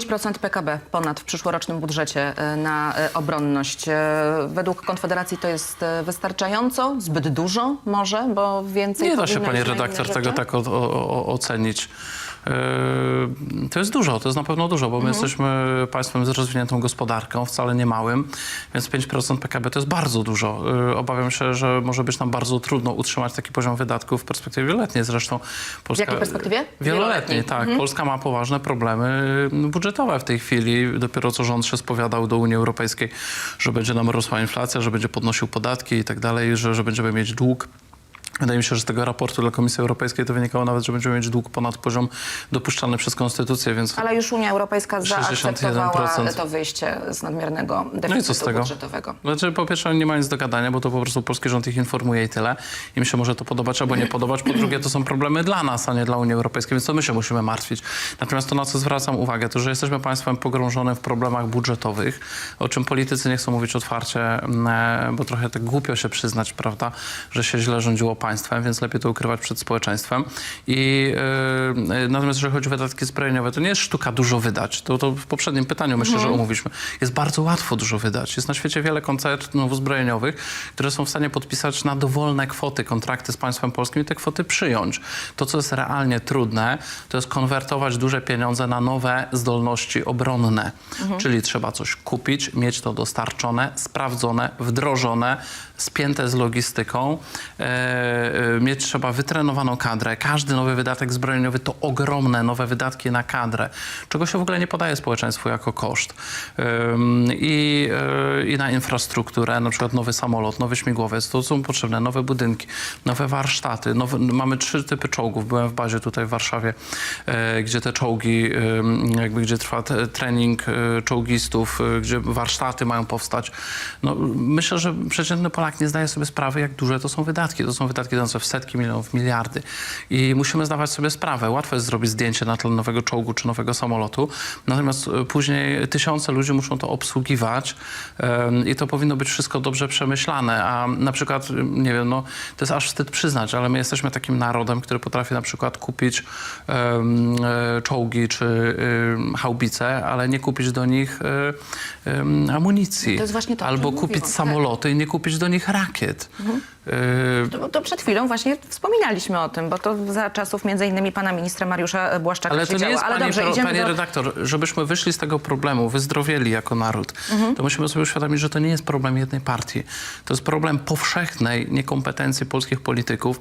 5% PKB ponad w przyszłorocznym budżecie e, na e, obronność. E, Według Konfederacji to jest wystarczająco, zbyt dużo może, bo więcej Nie da się, pani redaktor, tego tak o, o, ocenić. Yy, To jest dużo, to jest na pewno dużo, bo my Mhm. jesteśmy państwem z rozwiniętą gospodarką, wcale nie małym, więc 5% PKB to jest bardzo dużo. Yy, Obawiam się, że może być nam bardzo trudno utrzymać taki poziom wydatków w perspektywie wieloletniej. Zresztą Polska... jakiej perspektywie? Wieloletniej, Wieloletniej. tak. Mhm. Polska ma poważne problemy budżetowe w tej chwili. Dopiero co rząd się spowiadał do Unii Europejskiej, że będzie nam rosła inflacja, że będzie podnosił podatki i tak dalej, że, że będziemy mieć dług. Wydaje mi się, że z tego raportu dla Komisji Europejskiej to wynikało nawet, że będziemy mieć dług ponad poziom dopuszczalny przez Konstytucję, więc Ale już Unia Europejska 61%. zaakceptowała to wyjście z nadmiernego no i deficytu co z tego? budżetowego. Znaczy, po pierwsze, nie mają nic do gadania, bo to po prostu polski rząd ich informuje i tyle. Im się może to podobać albo nie podobać. Po drugie, to są problemy dla nas, a nie dla Unii Europejskiej, więc to my się musimy martwić. Natomiast to, na co zwracam uwagę, to, że jesteśmy państwem pogrążonym w problemach budżetowych, o czym politycy nie chcą mówić otwarcie, mm, e, bo trochę tak głupio się przyznać, prawda, że się źle rządziło państwem, więc lepiej to ukrywać przed społeczeństwem. I e, natomiast jeżeli chodzi o wydatki zbrojeniowe, to nie jest sztuka dużo wydać. To, to w poprzednim pytaniu myślę, że omówiliśmy. Jest bardzo łatwo dużo wydać. Jest na świecie wiele koncernów zbrojeniowych, które są w stanie podpisać na dowolne kwoty kontrakty z państwem polskim i te kwoty przyjąć. To, co jest realnie trudne, to jest konwertować duże pieniądze na nowe zdolności obronne. Czyli trzeba coś kupić, mieć to dostarczone, sprawdzone, wdrożone, spięte z logistyką, e, mieć trzeba wytrenowaną kadrę. Każdy nowy wydatek zbrojeniowy to ogromne nowe wydatki na kadrę, czego się w ogóle nie podaje społeczeństwu jako koszt. I, e, I na infrastrukturę, na przykład nowy samolot, nowy śmigłowiec, to są potrzebne nowe budynki, nowe warsztaty. Nowe, mamy trzy typy czołgów. Byłem w bazie tutaj w Warszawie, e, gdzie te czołgi, jakby gdzie trwa trening e, czołgistów, e, gdzie warsztaty mają powstać. No, myślę, że przeciętny Polak nie zdaje sobie sprawy, jak duże to są wydatki. To są wydatki idące w setki milionów, miliardy. I musimy zdawać sobie sprawę. Łatwo jest zrobić zdjęcie na tle nowego czołgu czy nowego samolotu, natomiast e, później tysiące ludzi muszą to obsługiwać i to powinno być wszystko dobrze przemyślane. A na przykład, nie wiem, no, to jest aż wstyd przyznać, ale my jesteśmy takim narodem, który potrafi na przykład kupić e, czołgi czy em, haubice, ale nie kupić do nich e, amunicji. To jest właśnie to, Albo kupić mówiłam, tak. samoloty i nie kupić do nich rakiet. E, To, to przed chwilą właśnie wspominaliśmy o tym, bo to za czasów między innymi pana ministra Mariusza Błaszczaka Ale się to nie działo. jest, Ale panie, dobrze, pro- idziemy panie do... redaktor, żebyśmy wyszli z tego problemu, wyzdrowieli jako naród, Mhm. to musimy sobie uświadomić, że to nie jest problem jednej partii. To jest problem powszechnej niekompetencji polskich polityków,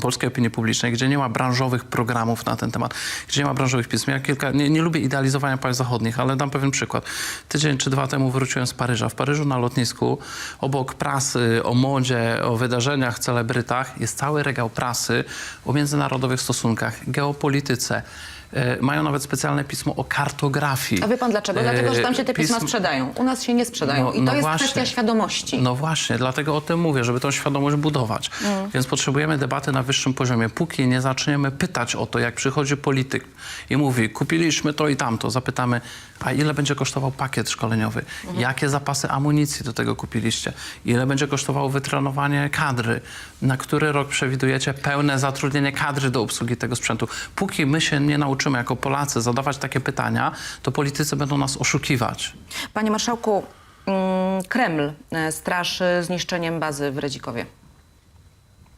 polskiej opinii publicznej, gdzie nie ma branżowych programów na ten temat, gdzie nie ma branżowych pism. Ja kilka, nie, nie lubię idealizowania państw zachodnich, ale dam pewien przykład. Tydzień czy dwa temu wróciłem z Paryża. W Paryżu na lotnisku obok prasy o modzie, o wydarzeniach, celebrytach jest cały regał prasy o międzynarodowych stosunkach, geopolityce. E, Mają nawet specjalne pismo o kartografii. A wie pan dlaczego? Dlatego, że tam się te E, pisma pism- sprzedają. U nas się nie sprzedają. No- I to no jest właśnie. kwestia świadomości. No właśnie, dlatego o tym mówię, żeby tą świadomość budować. Mm. Więc potrzebujemy debaty na wyższym poziomie. Póki nie zaczniemy pytać o to, jak przychodzi polityk i mówi, kupiliśmy to i tamto, zapytamy, a ile będzie kosztował pakiet szkoleniowy? Mhm. Jakie zapasy amunicji do tego kupiliście? Ile będzie kosztowało wytrenowanie kadry? Na który rok przewidujecie pełne zatrudnienie kadry do obsługi tego sprzętu? Póki my się nie nauczymy jako Polacy zadawać takie pytania, to politycy będą nas oszukiwać. Panie marszałku, mm, Kreml e, straszy zniszczeniem bazy w Redzikowie.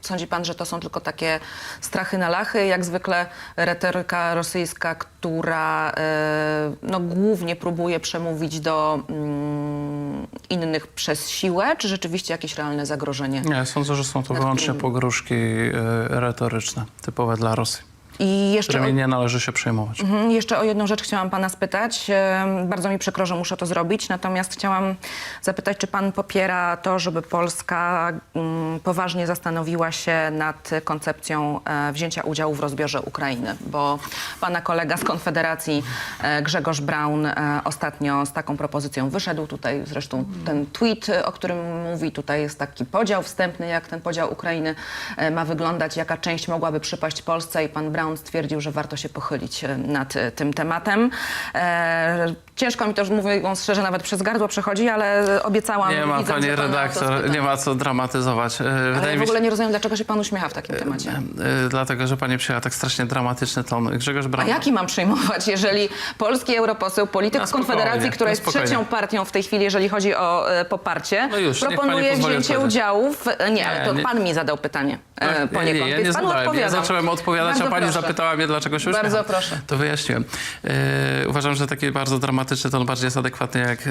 Sądzi pan, że to są tylko takie strachy na lachy, jak zwykle retoryka rosyjska, która e, no, głównie próbuje przemówić do mm, innych przez siłę, czy rzeczywiście jakieś realne zagrożenie? Nie, sądzę, że są to wyłącznie pogróżki e, retoryczne, typowe dla Rosji, I jeszcze którymi nie należy się przejmować. Mhm, Jeszcze o jedną rzecz chciałam pana spytać. Em, Bardzo mi przykro, że muszę to zrobić, natomiast chciałam zapytać, czy pan popiera to, żeby Polska mm, poważnie zastanowiła się nad koncepcją e, wzięcia udziału w rozbiorze Ukrainy, bo pana kolega z Konfederacji e, Grzegorz Braun e, ostatnio z taką propozycją wyszedł. Tutaj zresztą ten tweet, e, o którym mówi, tutaj jest taki podział wstępny, jak ten podział Ukrainy e, ma wyglądać, jaka część mogłaby przypaść Polsce i pan Braun Braun stwierdził, że warto się pochylić e, nad e, tym tematem. E, ciężko mi to, mówiąc szczerze, nawet przez gardło przechodzi, ale obiecałam Nie ma, widzom, pani że pana o to redaktor, nie ma co dramatyzować. Ale ja w ogóle nie rozumiem, dlaczego się pan uśmiecha w takim temacie. dlatego, że pani przyjęła tak strasznie dramatyczny ton. Grzegorz A Braun... jaki mam przyjmować, jeżeli polski europoseł, polityk z Konfederacji, która jest trzecią partią w tej chwili, jeżeli chodzi o poparcie, No już, proponuje wzięcie udziału w... e, Nie, ale to nie. pan mi zadał pytanie e, nie, poniekąd, nie, ja więc nie panu zadałem. Ja odpowiadam. zacząłem odpowiadać, Bardzo a pani proszę. zapytała mnie, dlaczego się Bardzo uśmiecham. proszę. To wyjaśniłem. E, uważam, że taki bardzo dramatyczny ton bardziej jest adekwatny, jak, e,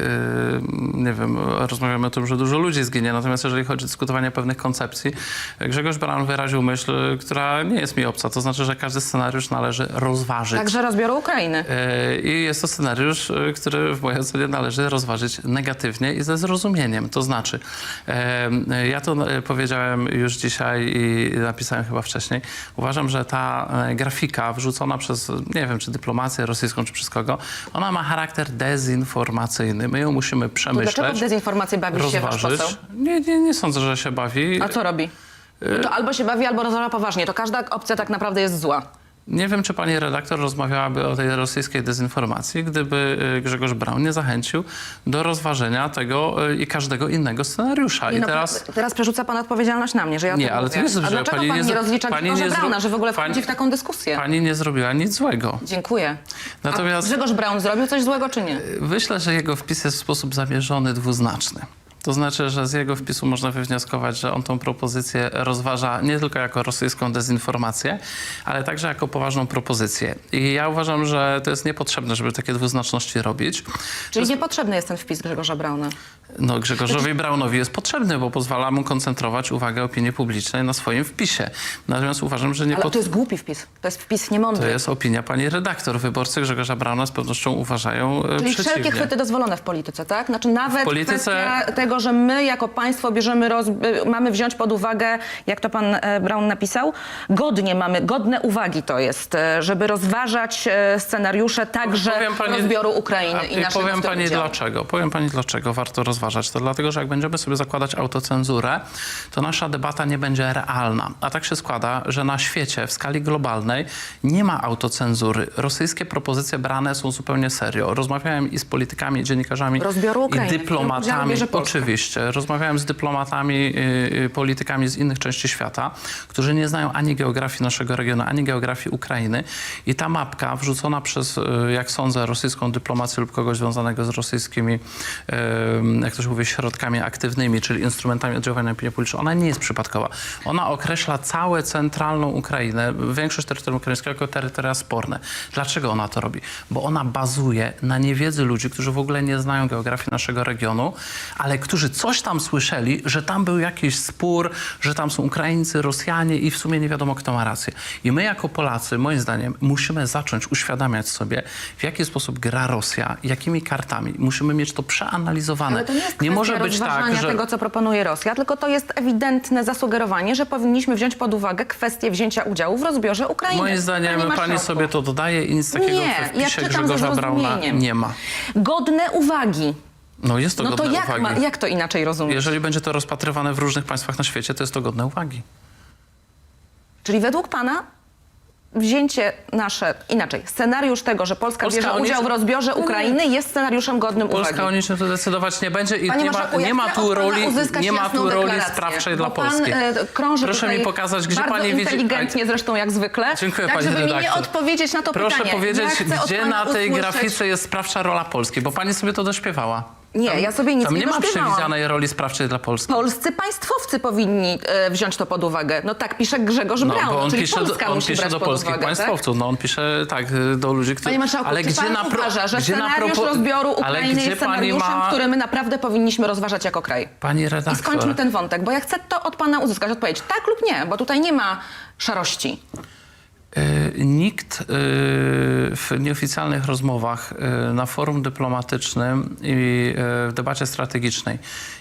nie wiem, rozmawiamy o tym, że dużo ludzi zginie. Natomiast jeżeli chodzi o dyskutowanie pewnych koncepcji, Grzegorz Braun wyraził myśl, która nie jest mi obca. To znaczy, że każdy scenariusz należy rozważyć. Także rozbioru Ukrainy. E, I jest to scenariusz, e, który w mojej ocenie należy rozważyć negatywnie i ze zrozumieniem. To znaczy, e, ja to e, powiedziałem już dzisiaj i napisałem chyba wcześniej. Uważam, że ta e, grafika wrzucona przez, nie wiem, czy dyplomację rosyjską, czy przez kogo, ona ma charakter dezinformacyjny. My ją musimy To przemyśleć, dlaczego w dezinformację bawi się wasz rozważyć. poseł? Nie, nie, nie sądzę, że się bawi. A co robi? No to albo się bawi, albo rozmawia poważnie. To każda opcja tak naprawdę jest zła. Nie wiem, czy pani redaktor rozmawiałaby o tej rosyjskiej dezinformacji, gdyby y, Grzegorz Braun nie zachęcił do rozważenia tego y, i każdego innego scenariusza. I no, teraz... teraz przerzuca pan odpowiedzialność na mnie, że ja Nie, ale to jest, A dlaczego pani pan nie rozlicza pani Grzegorza nie Brauna, że w ogóle pani- wchodzi w taką dyskusję? Pani nie zrobiła nic złego. Dziękuję. Natomiast- A Grzegorz Braun zrobił coś złego, czy nie? Myślę, że jego wpis jest w sposób zamierzony, dwuznaczny. To znaczy, że z jego wpisu można wywnioskować, że on tą propozycję rozważa nie tylko jako rosyjską dezinformację, ale także jako poważną propozycję. I ja uważam, że to jest niepotrzebne, żeby takie dwuznaczności robić. Czyli niepotrzebny jest ten wpis Grzegorza Brauna. No, Grzegorzowi Braunowi jest potrzebny, bo pozwala mu koncentrować uwagę opinii publicznej na swoim wpisie. Natomiast uważam, że nie Ale to jest głupi wpis. To jest wpis niemądry. To jest opinia pani redaktor. Wyborcy Grzegorza Brauna z pewnością uważają e, Czyli przeciwnie. wszelkie chwyty dozwolone w polityce, tak? Znaczy nawet polityce- kwestia tego, że my jako państwo bierzemy, roz... y, mamy wziąć pod uwagę, jak to pan e, Braun napisał, godnie mamy, godne uwagi to jest, e, żeby rozważać e, scenariusze także pani- rozbioru Ukrainy A, i naszego Powiem pani dlaczego. Powiem pani dlaczego warto rozważać to. Dlatego, że jak będziemy sobie zakładać autocenzurę, to nasza debata nie będzie realna. A tak się składa, że na świecie w skali globalnej nie ma autocenzury. Rosyjskie propozycje brane są zupełnie serio. Rozmawiałem i z politykami, i dziennikarzami, i dyplomatami. Polska. Oczywiście. Rozmawiałem z dyplomatami, y, y, politykami z innych części świata, którzy nie znają ani geografii naszego regionu, ani geografii Ukrainy. I ta mapka wrzucona przez, y, jak sądzę, rosyjską dyplomację lub kogoś związanego z rosyjskimi, jak to się mówi, środkami aktywnymi, czyli instrumentami oddziaływania na opinię publiczną, ona nie jest przypadkowa. Ona określa całą centralną Ukrainę, większość terytorium ukraińskiego jako terytoria sporne. Dlaczego ona to robi? Bo ona bazuje na niewiedzy ludzi, którzy w ogóle nie znają geografii naszego regionu, ale którzy coś tam słyszeli, że tam był jakiś spór, że tam są Ukraińcy, Rosjanie i w sumie nie wiadomo, kto ma rację. I my jako Polacy, moim zdaniem, musimy zacząć uświadamiać sobie, w jaki sposób gra Rosja, jakimi kartami. Musimy mieć to przeanalizowane. Ale to nie jest kwestia może być tak, że... tego, co proponuje Rosja, tylko to jest ewidentne zasugerowanie, że powinniśmy wziąć pod uwagę kwestię wzięcia udziału w rozbiorze Ukrainy. Moim zdaniem Pani pani sobie to dodaje i nic takiego Nie, w ja wpisie ze Grzegorza Brauna nie ma. Godne uwagi. No jest to No to godne jak, uwagi. ma, jak to inaczej rozumieć? Jeżeli będzie to rozpatrywane w różnych państwach na świecie, to jest to godne uwagi. Czyli według pana wzięcie nasze, inaczej, scenariusz tego, że Polska, Polska bierze udział w rozbiorze Ukrainy jest scenariuszem godnym Polska uwagi. o niczym tu decydować nie będzie i Panie nie ma, nie ma tu roli, nie ma tu roli sprawczej dla pan, Polski. e, krąży Proszę mi pokazać, gdzie pani widzi... inteligentnie zresztą jak zwykle. Dziękuję, tak, pani żeby mi nie redaktor. odpowiedzieć na to Proszę pytanie. powiedzieć, chcę od gdzie na tej usłyszeć- grafice jest sprawcza rola Polski, bo pani sobie to dośpiewała. Nie, ja sobie nic Tam nie nie ma dośpiewałam. przewidzianej roli sprawczej dla Polski. Polscy państwowcy powinni e, wziąć to pod uwagę. No tak pisze Grzegorz No, Braun, bo on czyli pisze, Polska do, on musi pisze brać do pod polskich uwagę, tak? państwowców. No on pisze tak do ludzi, którzy... Panie marszałku, ale czy gdzie pan na pro- uważa, że gdzie na scenariusz propo- rozbioru ale Ukrainy gdzie jest pani scenariuszem, ma- który my naprawdę powinniśmy rozważać jako kraj? Pani I redaktor... skończmy ten wątek, bo ja chcę to od pana uzyskać odpowiedź. Tak lub nie, bo tutaj nie ma szarości. Y, Nikt y, w nieoficjalnych rozmowach y, na forum dyplomatycznym i w debacie strategicznej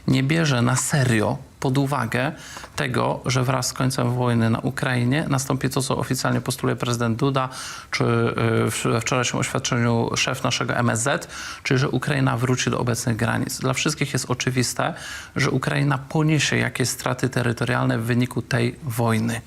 nie bierze na serio pod uwagę tego, że wraz z końcem wojny na Ukrainie nastąpi to, co oficjalnie postuluje prezydent Duda, czy y, w wczorajszym oświadczeniu szef naszego MSZ, czyli że Ukraina wróci do obecnych granic. Dla wszystkich jest oczywiste, że Ukraina poniesie jakieś straty terytorialne w wyniku tej wojny.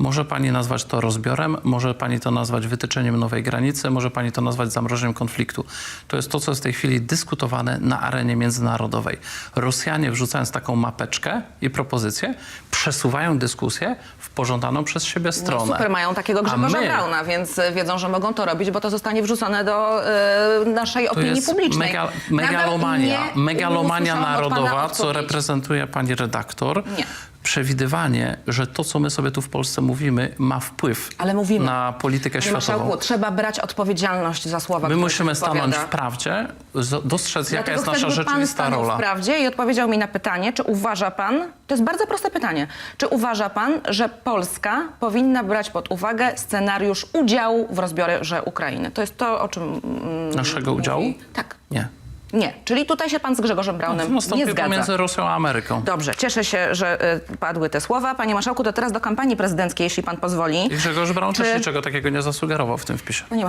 Może pani nazwać to rozbiorem, może pani to nazwać wytyczeniem nowej granicy, może pani to nazwać zamrożeniem konfliktu. To jest to, co jest w tej chwili dyskutowane na arenie międzynarodowej. Rosjanie wrzucając taką mapeczkę i propozycję, przesuwają dyskusję w pożądaną przez siebie No, stronę. super, mają takiego Grzegorza my- Brauna, więc e, wiedzą, że mogą to robić, bo to zostanie wrzucone do e, naszej To opinii publicznej. mega, megalomania, nie megalomania narodowa, co reprezentuje pani redaktor. Nie. Przewidywanie, że to, co my sobie tu w Polsce mówimy, ma wpływ Ale mówimy. na politykę Panie światową. marszałku, trzeba brać odpowiedzialność za słowa, My które musimy stanąć w prawdzie, z- dostrzec, jaka Dlatego jest chcę, nasza żeby pan rzeczywista stanął rola. w prawdzie i odpowiedział mi na pytanie, czy uważa pan, to jest bardzo proste pytanie, czy uważa pan, że Polska powinna brać pod uwagę scenariusz udziału w rozbiorze Ukrainy? To jest to, o czym mm, Naszego udziału? Tak. Nie. Nie. Czyli tutaj się pan z Grzegorzem Braunem nie Nastąpi zgadza. pomiędzy Rosją a Ameryką. Dobrze, cieszę się, że y, padły te słowa. Panie marszałku, to teraz do kampanii prezydenckiej, jeśli pan pozwoli. I Grzegorz Braun Czy- też niczego takiego nie zasugerował w tym wpisie. Panie